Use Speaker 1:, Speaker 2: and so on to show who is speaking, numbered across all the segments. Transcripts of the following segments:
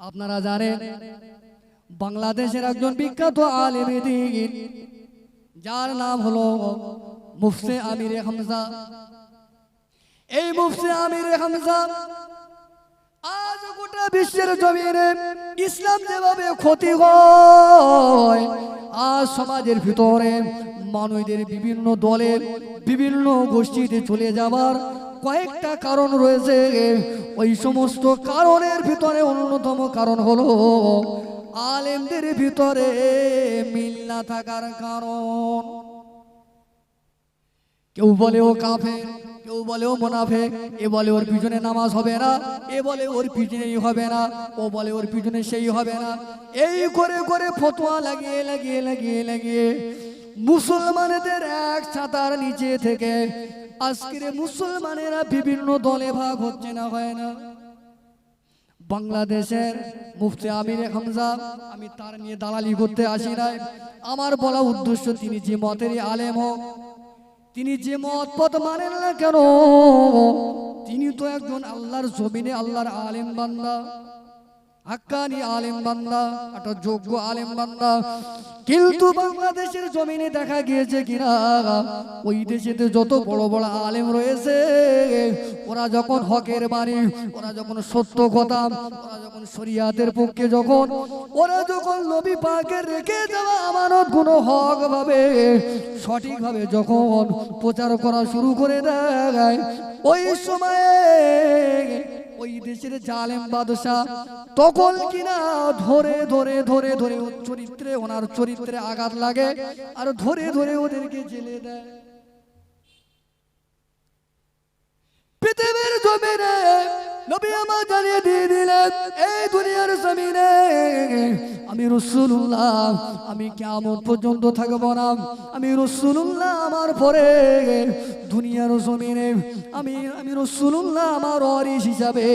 Speaker 1: আপনারা জানেন, বাংলাদেশের একজন বিখ্যাত আলেম দিন যার নাম হলো মুফসে আমির হামজা। এই মুফতি আমির হামজা আজ গোটা বিশ্বের জমিনে ইসলাম যেভাবে ক্ষতি হয়, আজ সমাজের ভিতরে মানুষদের বিভিন্ন দলের বিভিন্ন গোষ্ঠীতে চলে যাবার কয়েকটা কারণ রয়েছে। ওই সমস্ত কারণের ভিতরে অন্যতম কারণ হলো, আলেমদের ভিতরে মিল না থাকার কারণ। কেউ বলে ও কাফের, কেউ বলে ও মোনাফেক, এ বলে ওর পিছনে নামাজ হবে না, এ বলে ওর পিছনেই হবে না, ও বলে ওর পিছনে সেই হবে না। এই করে করে ফতোয়া লাগিয়ে লাগিয়ে লাগিয়ে লাগিয়ে মুসলমানদের এক ছাতার নিচে থেকে আজকের মুসলমানেরা বিভিন্ন দলে ভাগ হচ্ছে না, হয় না? বাংলাদেশের মুফতি আমির হামজা, আমি তার নিয়ে দালালি করতে আসি নাই। আমার বলা উদ্দেশ্য, তিনি যে মতেরই আলেম হোক, তিনি যে মত পথ মানেন না কেন, তিনি তো একজন আল্লাহর জমিনে আল্লাহর আলেম বান্দা। হাক্কানি আলেম বান্দা একটা যোগ্য আলেম বান্দা। কিন্তু বাংলাদেশের জমিনে দেখা গিয়েছে কিনা ওই দেশেতে যত বড় বড় আলেম রয়েছে ওরা যখন হকের বাণী ওরা যখন সত্য কথা ওরা যখন শরিয়াতের পক্ষে যখন ওরা যখন নবী পাকের রেখে যাওয়া আমানত কোনো হক ভাবে সঠিকভাবে যখন প্রচার করা শুরু করে দেয় ওই সময়ে ওই দেশের জালেম বাদশাহ তখন কিনা ধরে ধরে ধরে ধরে ওর চরিত্রে, ওনার চরিত্রে আঘাত লাগে আর ধরে ধরে ওদেরকে জেলে দেয় পৃথিবীর জমিনে নবী আমার জানিয়ে দিয়ে দিলেন, এই দুনিয়ার জমিনে আমি রসুল্লাহ আমি কেমন পর্যন্ত থাকব না। আমি রসুল্লাহ আমার পরে দুনিয়ার জমিনে, আমি আমি রসুল্লাহ আমার অরিস হিসাবে,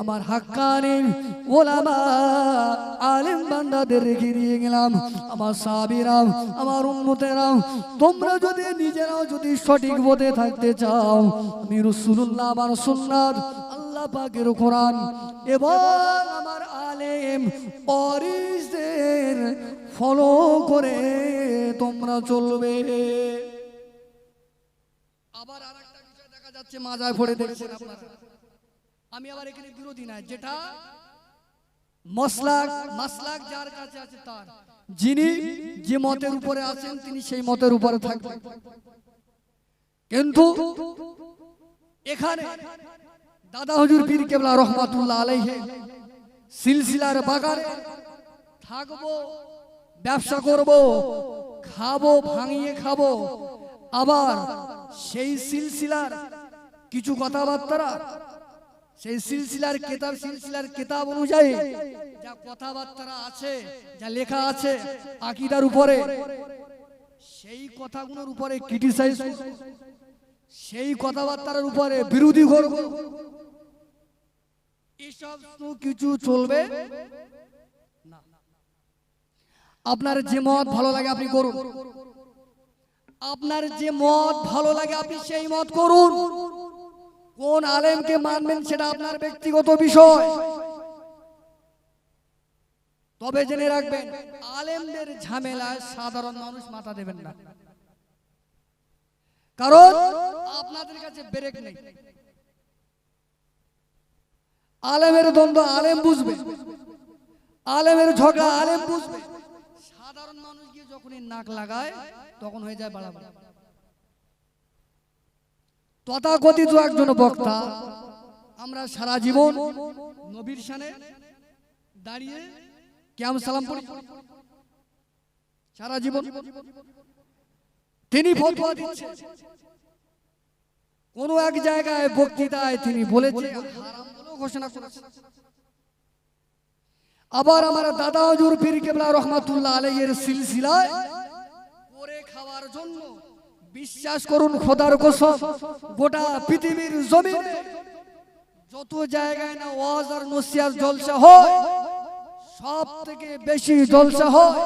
Speaker 1: আমার হাক্কানি ওলামা আলেম বান্দাদের রেখে দিয়ে গেলাম। আমার সাবিরাম আমার উন্মতেরাম তোমরা যদি নিজেরাও যদি সঠিক পথে থাকতে চাও, আমি রসুল্লাহ আমার সুন্নাত পাকের কোরআন। এবং আমার আলেম অরিসদের ফলো করে তোমরা চলবে। আবার আরেকটা বিষয় দেখা যাচ্ছে, মাজায় পড়ে দেখছেন আপনারা। আমি আবার এখানে বিরোধী না যেটা মসলাক, মাসলাক যার কাছে আছে তার। যিনি যে মতের উপরে আছেন, তিনি সেই মতের উপরে থাকবেন। কিন্তু এখানে দাদা হুজুর পীর কেবলা রহমাতুল্লাহ আলাইহে, সিলসিলার বাগানে থাকব, ব্যবসা করব, খাব, ভাঙিয়ে খাব। আবার সেই সিলসিলার কিছু কথাবার্তা, সেই সিলসিলার কেতাব সিলসিলার কেতাব অনুযায়ী যা কথাবার্তা আছে, যা লেখা আছে আকিদার উপরে, সেই কথাগুলোর উপরে ক্রিটিসাইজ সেই কথাবার্তার উপরে বিরোধী করব। এসব কিছু চলবে? না। আপনার যে মত ভালো লাগে আপনি করুন। আপনার যে মত ভালো লাগে আপনি সেই মত করুন। কোন আলেমকে মানবেন সেটা আপনার ব্যক্তিগত বিষয়। তবে জেনে রাখবেন আলেমদের ঝামেলায় সাধারণ মানুষ মাথা দেবেন না। কারণ আপনাদের কাছে ব্রেক নেই। আলেমের দ্বন্দ্ব আলেম বুঝবে। আলেমের ঝগড়া আলেম বুঝবে। সাধারণ মানুষ গিয়ে যখনই নাক লাগায় তখন হয়ে যায় বাড়াবাড়ি। তথাকথিত একজন বক্তা আমরা সারা জীবন নবীর সানে দাঁড়িয়ে কেমন সালাম পড়ি। সারা জীবন। তিনি ফতোয়া দিচ্ছেন। কোন এক জায়গায় বক্তৃতায় তিনি বলেছে হারাম বলেও ঘোষণা করেছে। আবার আমার দাদা হজুর পীর কেবলা রহমাতুল্লাহ আলাইয়ের সিলসিলায় খাওয়ার জন্য বিশ্বাস করুন খোদার কসম, গোটা পৃথিবীর জমিনে যত জায়গায় না ওয়াজ আর নসিয়ার জলসা হয় সব থেকে বেশি জলসা হয়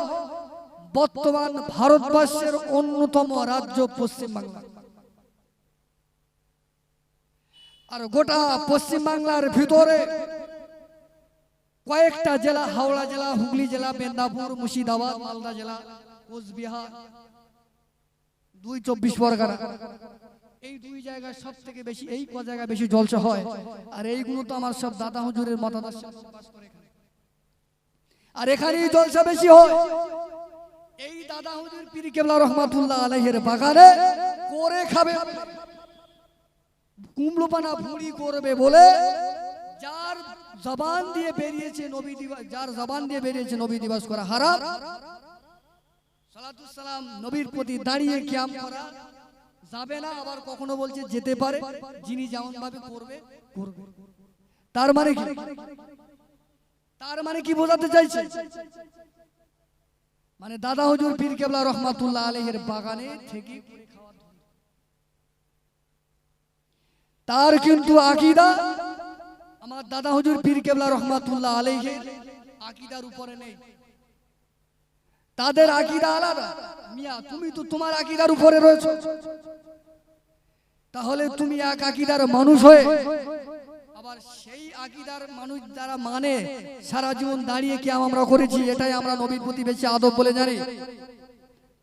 Speaker 1: বর্তমান ভারতবর্ষের অন্যতম রাজ্য পশ্চিম বাংলা আর গোটা পশ্চিম বাংলার ভিতরে কয়েকটা জেলা, হাওড়া জেলা, হুগলি জেলা, মেদিনীপুর, মুর্শিদাবাদ, মালদা জেলা, কোচবিহার, দুই চব্বিশ পরগনা। এই দুই জায়গায় সব থেকে বেশি, এই ক জায়গায় বেশি জলসা হয়। আর এইগুলো তো আমার সব দাদা হুজুরের মতাদর্শ। আর এখানেই জলসা বেশি হয়। এই দাদা হুজুর পীর কেবলা রহমাতুল্লাহ আলাইহের বাগানে করে খাবে। কুমড়োপানা ভুড়ি করবে বলে যার জবান দিয়ে বেরিয়েছে নবী দিবস যার জবান দিয়ে বেরিয়েছে নবী দিবস করা হারাম। সালাম নবীর প্রতি দাঁড়িয়ে কিয়াম করা যাবে না আবার কখনো বলছে যেতে পারে যিনি যেমন ভাবে করবে করবে। তার মানে কি? তার মানে কি বোঝাতে চাইছে? মানে দাদা হুজুর পীর কেবলা রহমাতুল্লাহ আলহের বাগানে থেকে তার কিন্তু আকিদা আমার দাদা হুজুর পীর কেবলা রহমাতুল্লাহ আলহের আকিদার উপরে নেই। তাদের আকিদা আলাদা। মিয়া, তুমি তো তোমার আকিদার উপরে রয়েছে। তাহলে তুমি এক আকিদার মানুষ হয়ে আবার সেই আকিদার মানুষ যারা মানে সারা জীবন দাঁড়িয়ে কি আমরা করেছি, এটাই আমরা নবীর প্রতি বেশি আদব বলে জানি।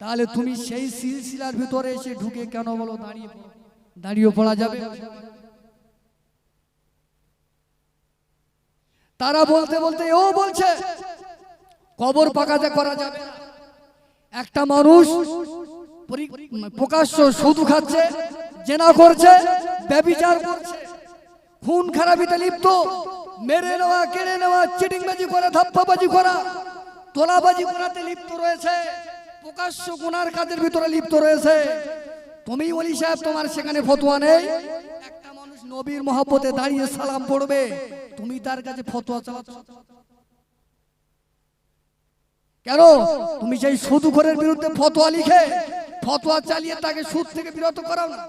Speaker 1: তাহলে তুমি সেই সিলসিলার ভিতরে এসে ঢুকে কেন বলো দাঁড়িয়ে দাঁড়িয়ে পড়া যাবে। তারা বলতে বলতে ও বলছে, কবর পাকাতে করা যাবে একটা মানুষ প্রকাশ্য সুদ খাচ্ছে, জেনা করছে, ব্যবিচার করছে, খুন খারাপিতে লিপ্ত, মেরে নেওয়া, কেড়ে নেওয়া, চিটিংবাজি করা, ধাপ্পাবাজি করা, তোলাবাজি করাতে লিপ্ত রয়েছে, প্রকাশ্য গুনার কাজের ভিতরে লিপ্ত রয়েছে। তুমি ওলি সাহেব, তোমার সেখানে ফতোয়া নেই? একটা মানুষ নবীর মহব্বতে দাঁড়িয়ে সালাম পড়বে। তুমি তার কাছে ফতোয়া চালাচ্ছ? কেন? তুমি সেই সুদখোরের বিরুদ্ধে ফতোয়া লিখে, ফতোয়া চালিয়ে তাকে সুদ থেকে বিরত করাও না।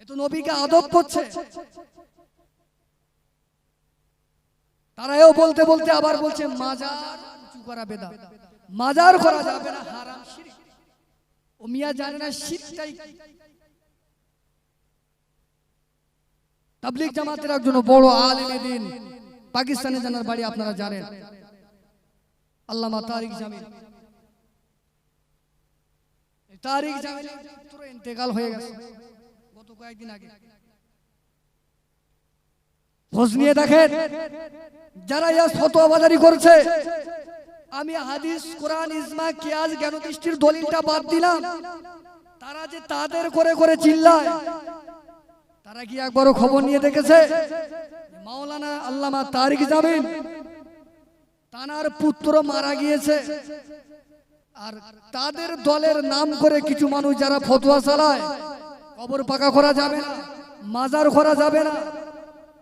Speaker 1: এ তো নবীকে আদব করছে। তারাও বলতে বলতে আবার বলছে, মাজার উঁচু করা বেদা মাজার করা যাবে না, হারাম ও মিয়া জানে না শিরকটাই কি। তাবলিগ জামাতের একজন বড় আলেমে দিন। পাকিস্তানে জানার বাড়ি আপনারা জানেন। আল্লামা তারিক জামিল। তারিক জামিল ইন্তেকাল হয়ে গেছে। গত কয়েকদিন আগে। খোঁজ নিয়ে দেখেন। যারা ইয়া ফতোয়াবাজারি করছে। আমি হাদিস কোরআন ইজমা কিয়াজ জ্ঞান দৃষ্টির দলিলটা বাদ দিলাম। তারা যে তাদের করে করে চিল্লায়। তারা কি একবারও খবর নিয়ে দেখেছে? মাওলানা আল্লামা তারিক জামিল তানার পুত্র মারা গিয়েছে। আর তাদের দলের নাম করে কিছু মানুষ যারা ফতোয়া চালায়, কবর পাকা করা যাবে না, মাজার করা যাবে না।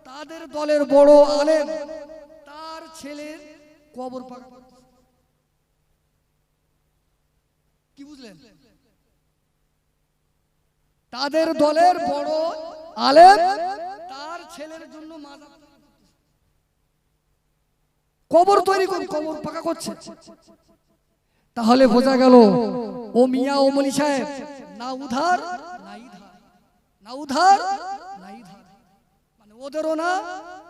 Speaker 1: তাদের দলের বড় আলেম তার ছেলের কবর পাকা। কি বুঝলেন? তাদের দলের বড় আলেম তার ছেলের জন্য। কবর তৈরি করে কবর পাকা করছে। তাহলে বোঝা গেল ও মিয়া ও মলি সাহেব না উধার না উধার মানে ওদেরও না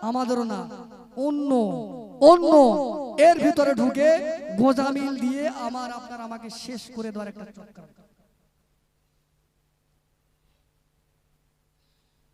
Speaker 1: আমাদেরও না। অন্য অন্য। এর ভিতরে ঢুকে গোজামিল দিয়ে আমার আপনার আমাকে শেষ করে দেওয়ার একটা চক্কর।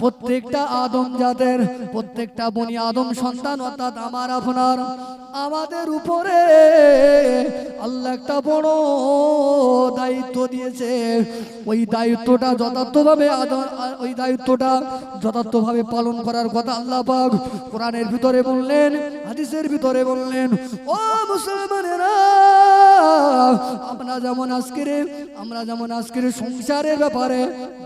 Speaker 1: প্রত্যেকটা আদম জাতের, প্রত্যেকটা বনি আদম সন্তান, অর্থাৎ আমার, আপনার, আমাদের উপরে আল্লাহ একটা বড় দায়িত্ব দিয়েছে। ওই দায়িত্বটা যথার্থভাবে ওই দায়িত্বটা যথার্থভাবে পালন করার কথা আল্লাহ পাক কোরআনের ভিতরে বললেন, হাদিসের ভিতরে বললেন, ও মুসলমানেরা আমরা যেমন আজকের, আমরা যেমন আজকের সংসারের ব্যাপারে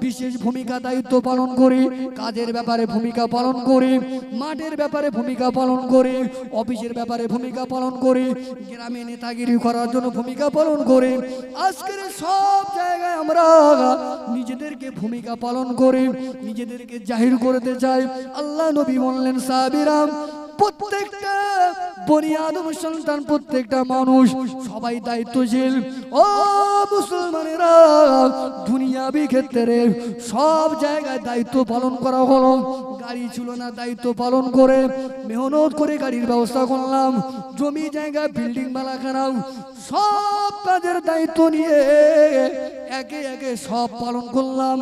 Speaker 1: বিশেষ ভূমিকা দায়িত্ব পালন করি, কাজের ব্যাপারে ভূমিকা পালন করি, মাঠের ব্যাপারে ভূমিকা পালন করি, অফিসের ব্যাপারে ভূমিকা পালন করি, গ্রামে নেতাগিরি করার জন্য ভূমিকা পালন করি, আজকের সব জায়গায় আমরা নিজেদেরকে ভূমিকা পালন করি, নিজেদেরকে জাহির করতে চাই। আল্লাহ নবী বললেন সাবিরাম প্রত্যেকটা আদম সন্তান প্রত্যেকটা মানুষ, সবাই দায়িত্বশীল। ও মুসলমানেরা, দুনিয়াবি ক্ষেত্রে সব জায়গায় দায়িত্ব পালন করা হলো। গাড়ি ছিল না, দায়িত্ব পালন করে মেহনত করে গাড়ির ব্যবস্থা করলাম। জমি জায়গা, বিল্ডিং বালা খারাপ। সব কাজের দায়িত্ব নিয়ে একে একে সব পালন করলাম।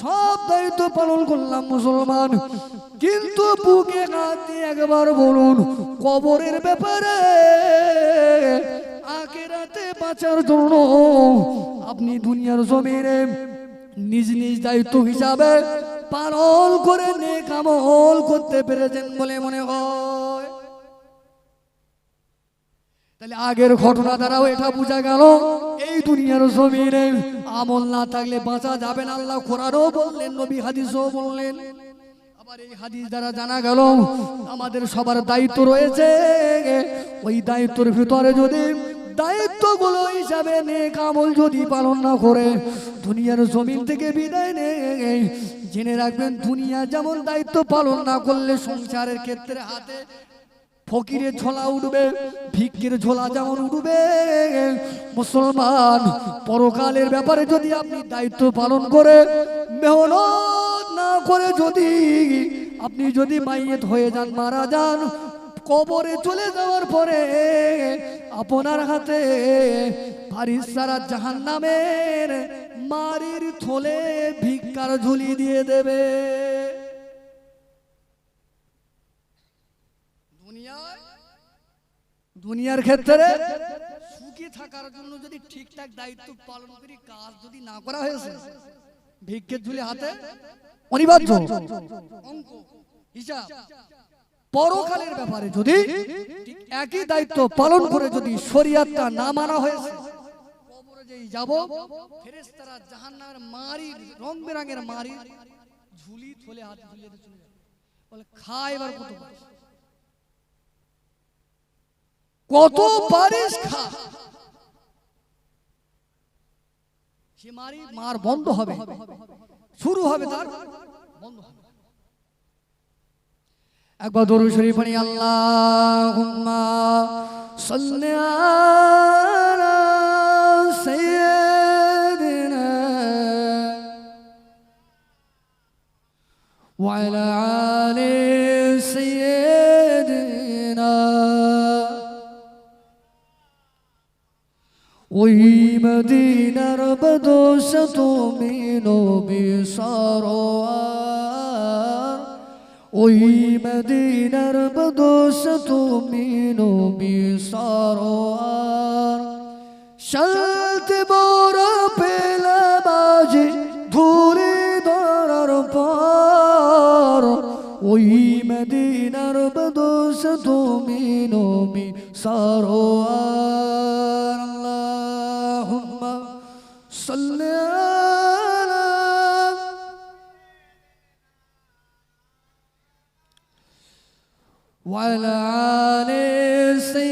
Speaker 1: সব দায়িত্ব পালন করলাম মুসলমান। কিন্তু বুকে দিয়ে একবার বলুন, কবরের ব্যাপারে আগে রাতে বাঁচার জন্য আপনি দুনিয়ার জমিনে নিজ নিজ দায়িত্ব হিসাবে পালন করে নেক আমল করতে পেরেছেন বলে মনে হয়। তাহলে আগের ঘটনা দ্বারাও এটা বোঝা গেল, এই দুনিয়ার জমিনে আমল না থাকলে বাঁচা যাবে না। আল্লাহ কোরআনও বললেন, নবী হাদিসও বললেন। আবার এই হাদিস দ্বারা জানা গেল, আমাদের সবার দায়িত্ব রয়েছে। ওই দায়িত্বের ভিতরে যদি দায়িত্বগুলো হিসাবে নেক আমল যদি পালন না করে, দুনিয়ার জমিন থেকে বিদায় নেই জেনে রাখবেন, দুনিয়া যেমন দায়িত্ব পালন না করলে সংসারের ক্ষেত্রে হাতে ফকিরের ঝোলা উঠবে ভিক্ষের ঝোলা যেমন উঠবে মুসলমান, পরকালের ব্যাপারে যদি আপনি দায়িত্ব পালন করে, মেহনত না করে যদি আপনি যদি মাইয়েত হয়ে যান, মারা যান, কবরে চলে যাওয়ার পরে আপনার হাতে ফারিস সারা জাহান নামের মারির থলে ভিক্ষার ঝুলি দিয়ে দেবে দুনিয়ায় দুনিয়ার ক্ষেত্রে সুখী থাকার জন্য যদি ঠিকঠাক দায়িত্ব পালন করি, কাজ যদি না করা হয়েছে, ভিক্ষের ঝুলি হাতে অনিবার্য। পরকালের ব্যাপারে যদি একই দায়িত্ব পালন করে যদি শরিয়াতটা না মানা হয়েছে যেই যাব, ফেরেশতারা জাহান্নামের মারি, রং বেরঙের মারি, ঝুলি থলে হাতে ঝুলিয়ে বলে, খা এবার কত কত পারিস খা। মারি বন্ধ হবে। শুরু হবে তার। বন্ধ হবে। একবার দরুদ শরীফ পড়ি, আল্লাহুম্মা সাল্লি ওই মদিনার বদোষ তুমি নবী সরোয়ার ওই মদিনার বদোষ তুমি নবী সরোয়ার শান্তি বড় পেলাম আজ ধুলি ধরার পর ওই মদিনার বদোষ তুমি নবী সরোয়ার وعلى آل سيدنا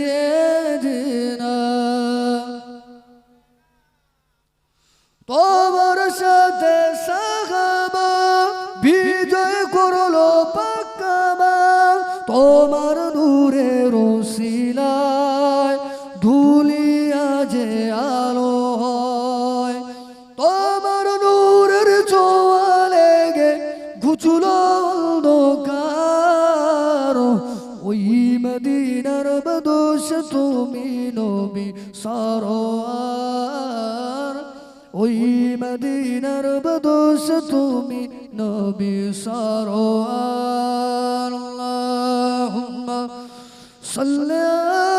Speaker 1: সরোয়ার ওই মদিনার বদোষ তুমি নবী সরোয়ার আল্লাহুম্মা সাল্লি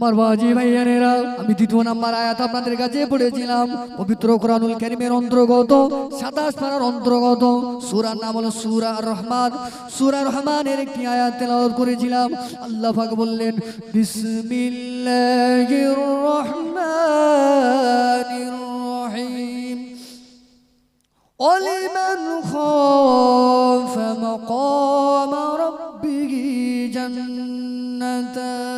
Speaker 1: আমার বাজি ভাইয়ানেরা আমি দ্বিতীয় নাম্বার আয়াত আপনাদের কাছে পড়েছিলাম পবিত্র কোরআনুল কারিমের অন্তর্গত সাতাশ পারার অন্তর্গত সূরার নাম হলো সূরা রহমান সূরা রহমানের একটি আয়াত তেলাওয়াত করেছিলাম আল্লাহ পাক বললেন বিসমিল্লাহির রহমানির রহিম ولمن خاف مقام ربه جنتان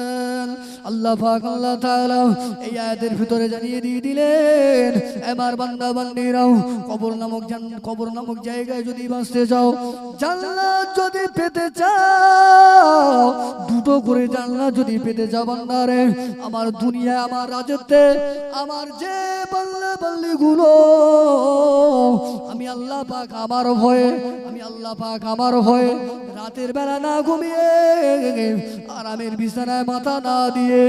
Speaker 1: আল্লাহ পাক, আল্লাহ তাআলা এই আয়াতের ভিতরে জানিয়ে দিয়ে দিলেন আমার বান্দা বান্দিরাও কবর নামক জান, কবর নামক জায়গায় যদি বাঁচতে চাও, জান্নাত যদি পেতে চাও, দুটো করে জান্নাত যদি পেতে চাও বান্দারে, আমার দুনিয়া আমার রাজত্বে, আমার যে বাংলা বাল্লিগুলো আমি আল্লাহ পাক আমার ভয়ে, আমি আল্লাহ পাক আমার ভয়ে রাতের বেলা না ঘুমিয়ে, আরামের বিছানায় মাথা না দিয়ে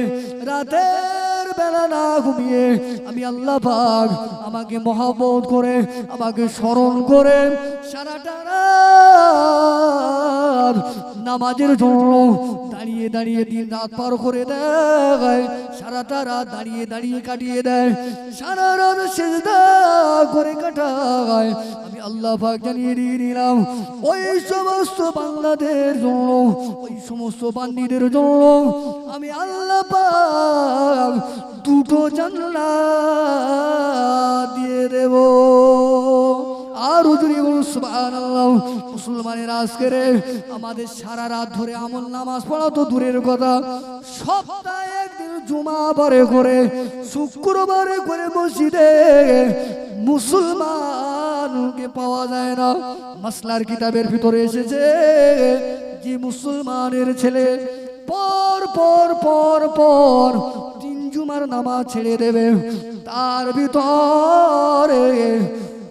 Speaker 1: রাতের বেলা না ঘুমিয়ে আমি আল্লাহ পাক আমাকে মহাবত করে আমাকে স্মরণ করে সারাটা নামাজের জন্য দাঁড়িয়ে দাঁড়িয়ে দিন রাত পার করে দেয়। সারাটা রাত দাঁড়িয়ে দাঁড়িয়ে কাটিয়ে দেয়। সারা রাত সেজদা করে কাটায়। আমি আল্লাহ পাক জানিয়ে দিয়ে দিলাম, ওই সমস্ত বাংলাদের জন্য, ওই সমস্ত বান্দিদের জন্য আমি আল্লাহ পাক দুটো জানলা দিয়ে দেব। আর মুসলমানের আজকের আমাদের সারা রাত ধরে আমল নামাজ পড়া তো দূরের কথা। সপ্তাহে একদিন জুমা বারে করে, শুক্রবারে করে মসজিদে মুসলমানকে পাওয়া যায় না। মাসলার কিতাবের ভিতরে এসেছে যে মুসলমানের ছেলে পর পর পর পর তিন জুমার নামাজ ছেড়ে দেবে। তার ভিতরে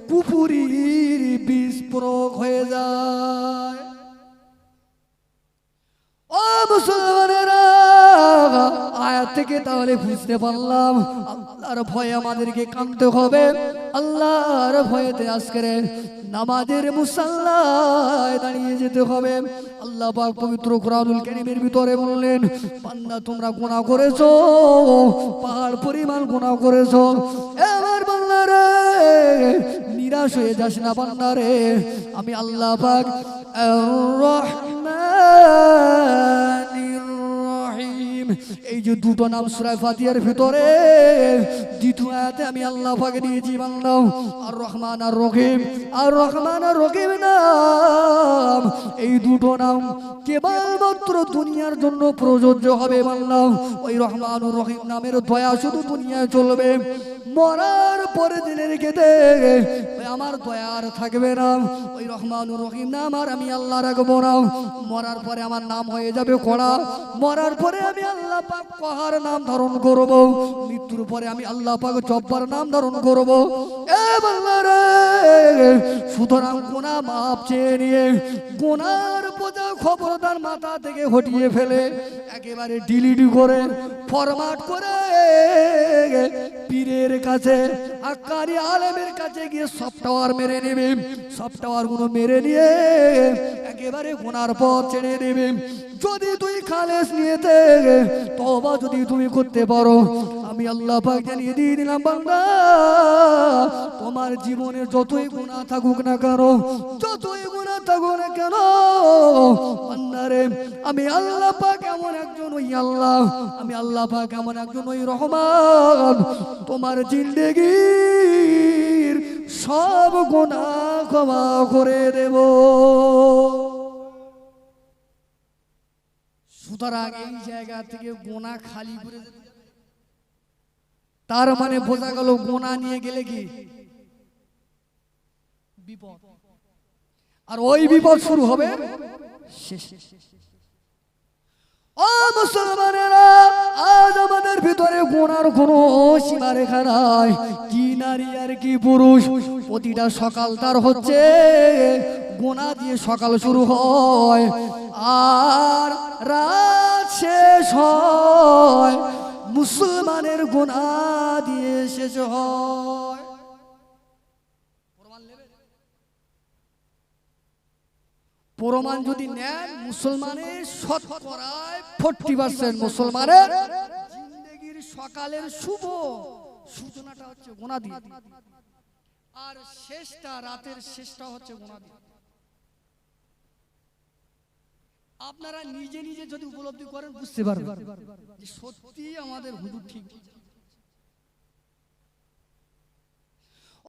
Speaker 1: পুপুরির বিস্ফোরক হয়ে যায়। ও মুসলমানেরা, আয়াত থেকে তাহলে বুঝতে পারলাম, আল্লাহর ভয়ে আমাদেরকে কাঁদতে হবে। আল্লাহর ভয়েতে আজকের নামাজের মুসাল্লায় দাঁড়িয়ে যেতে হবে। আল্লাহ পাক পবিত্র কোরআনুল কারীমের ভিতরে বললেন, বান্দা, তোমরা গুনাহ করেছ, পাহাড় পরিমাণ গুনাহ করেছ। এবার বান্দারে নিরাশ হয়ে যাস না বান্দারে। আমি আল্লাহ পাক রহমানির রহিম এই যে দুটো নাম সুরায় ফাতিহার ভিতরে, দ্বিতীয় আয়াতে আমি আল্লাহ পাকে দিয়েছি বাংলাও আর রহমান আর রহিম আর রহমান আর রহিম নাম, এই দুটো নাম কেবলমাত্র দুনিয়ার জন্য প্রযোজ্য হবে বাংলাও ওই রহমান ও রহিম নামের দয়া শুধু দুনিয়ায় চলবে। মরার পরে দিনে রেখে আমার দয়া আর থাকবে না। ওই রহমান ও রহিম নাম আর আমি আল্লাহ রাখব না। মরার পরে আমার নাম হয়ে যাবে কড়া। মরার পরে আমি আল্লাহ পাক কহার নাম ধারণ করব? মৃত্যুর পরে আমি আল্লাহ পাক জব্বার নাম ধারণ করব। এ বাংলারে সুতরাং গোনা মাপ চেয়ে নিয়ে গোনার বোঝা খবরদার মাথা থেকে হটিয়ে ফেলে একেবারে ডিলিডি করে ফরমাট করে পীরের কাছে আকারি আলেমের কাছে গিয়ে সফটওয়্যার মেরে নেবে। সফটওয়্যারগুলো মেরে নিয়ে একেবারে গোনার পর ছেড়ে দেবে। যদি তুই খালেস নিয়ে তবা যদি তুমি করতে পারো আমি আল্লাহ জানিয়ে দিয়ে দিলাম বাংলা তোমার জীবনে যতই গুণা থাকুক না কেন, যতই গুণা থাকুক না কেন আমি আল্লাহ পাক এমন একজন ওই আল্লাহ, আমি আল্লাহ পাক এমন একজন ওই রহমান তোমার জিন্দেগির সব গুণা ক্ষমা করে দেব সুতরাং এই জায়গা থেকে গোনা খালি করে। তার মানে বোঝা গেল গোনা নিয়ে গেলে কি? বিপদ। আর ওই বিপদ শুরু হবে নারী আর কি পুরুষ, প্রতিটা সকাল তার হচ্ছে গোনা দিয়ে সকাল শুরু হয়, আর রাত শেষ হয়। মুসলমানের গোনা দিয়ে শেষ হয়? প্রমাণ যদি নেন, মুসলমানের শতকরায় ফোরটি পার্সেন্ট মুসলমানের জিন্দগির সকালের শুভ সূচনাটা হচ্ছে গোনা দিয়ে। আর শেষটা, রাতের শেষটা হচ্ছে গোনা দিয়ে। আপনারা নিজে নিজে যদি উপলব্ধি করেন বুঝতে পারবেন সত্যি আমাদের হুজুর ঠিক।